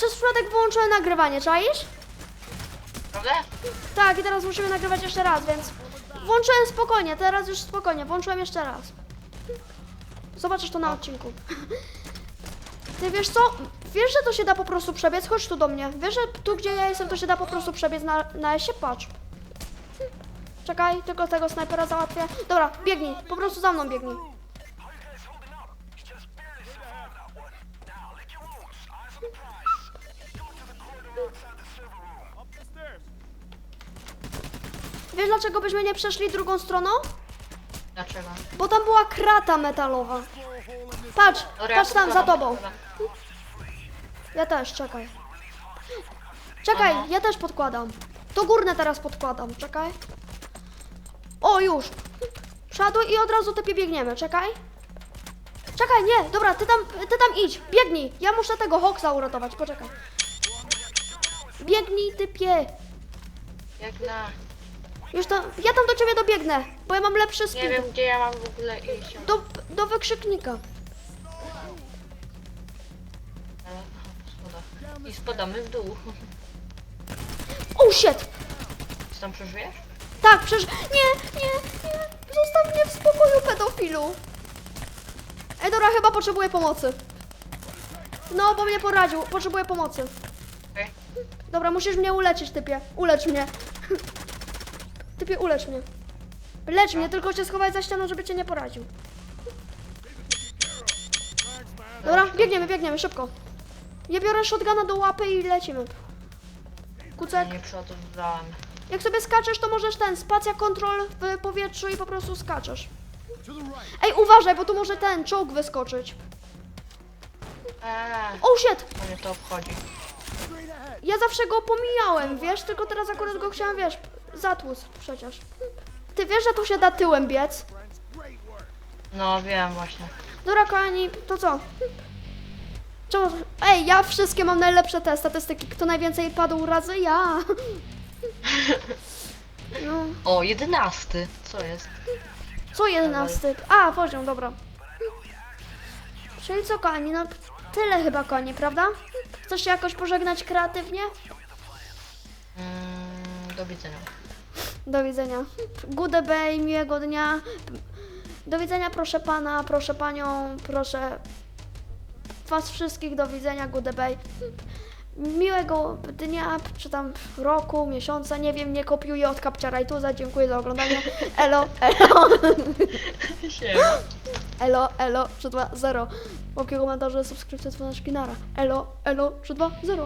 przez przypadek wyłączyłem nagrywanie, czaisz? Prawda? Tak, i teraz musimy nagrywać jeszcze raz, więc włączyłem spokojnie, teraz już spokojnie, włączyłem jeszcze raz. Zobaczysz to na odcinku. Ty wiesz co? Wiesz, że to się da po prostu przebiec? Chodź tu do mnie. Wiesz, że tu gdzie ja jestem, to się da po prostu przebiec na, na się? Patrz. Czekaj, tylko tego snajpera załatwię. Dobra, biegnij, po prostu za mną biegnij. Wiesz dlaczego byśmy nie przeszli drugą stroną? Dlaczego? Bo tam była krata metalowa. Patrz, Dobra, patrz tam za tobą. Ja też, czekaj. Czekaj, Aha. ja też podkładam. To górne teraz podkładam, czekaj. O, już. Przoduj i od razu typie biegniemy, czekaj. Czekaj, nie, dobra, ty tam, ty tam idź, biegnij. Ja muszę tego Hoxa uratować, poczekaj. Biegnij, typie. Jak na... Już tam, ja tam do ciebie dobiegnę, bo ja mam lepszy Nie speed. wiem gdzie ja mam w ogóle iść. Do, do wykrzyknika. I spadamy w dół. Oh shit! Czy tam przeżyjesz? Tak, przecież... Nie, nie, nie. Zostaw mnie w spokoju, pedofilu. Ej, dobra, chyba potrzebuję pomocy. No, bo mnie poradził. Potrzebuję pomocy. Dobra, musisz mnie uleczyć, typie. Ulecz mnie. Typie, ulecz mnie. Lecz mnie, tylko się schowaj za ścianą, żeby cię nie poraził. Dobra, biegniemy, biegniemy, szybko. Ja biorę shotguna do łapy i lecimy. Kucek. Nie. Jak sobie skaczesz, to możesz ten, spacja kontrol w powietrzu i po prostu skaczesz. Ej, uważaj, bo tu może ten czołg wyskoczyć. Eee, Oh shit! mnie to obchodzi. Ja zawsze go pomijałem, wiesz? Tylko teraz akurat go chciałam, wiesz, zatłuc przecież. Ty wiesz, że tu się da tyłem biec? No wiem właśnie. Dobra, kochani, to co? Czemu? Ej, ja wszystkie mam najlepsze te statystyki. Kto najwięcej padł razy? Ja. No. O, jedenasty. Co jest? Co jedenasty? A, poziom, dobra. Czyli co, kochani, no tyle chyba, koni, prawda? Chcesz się jakoś pożegnać kreatywnie? Do widzenia. Do widzenia. Good day, miłego dnia. Do widzenia, proszę pana, proszę panią, proszę was wszystkich, do widzenia, good day. Miłego dnia, czy tam roku, miesiąca, nie wiem, nie kopiuję od Kapcia Rajtuza, dziękuję za oglądanie. Elo, elo. Elo, elo, 320. Łapki, komentarze, subskrypcja, dzwoneczki, nara. Elo, elo, 320.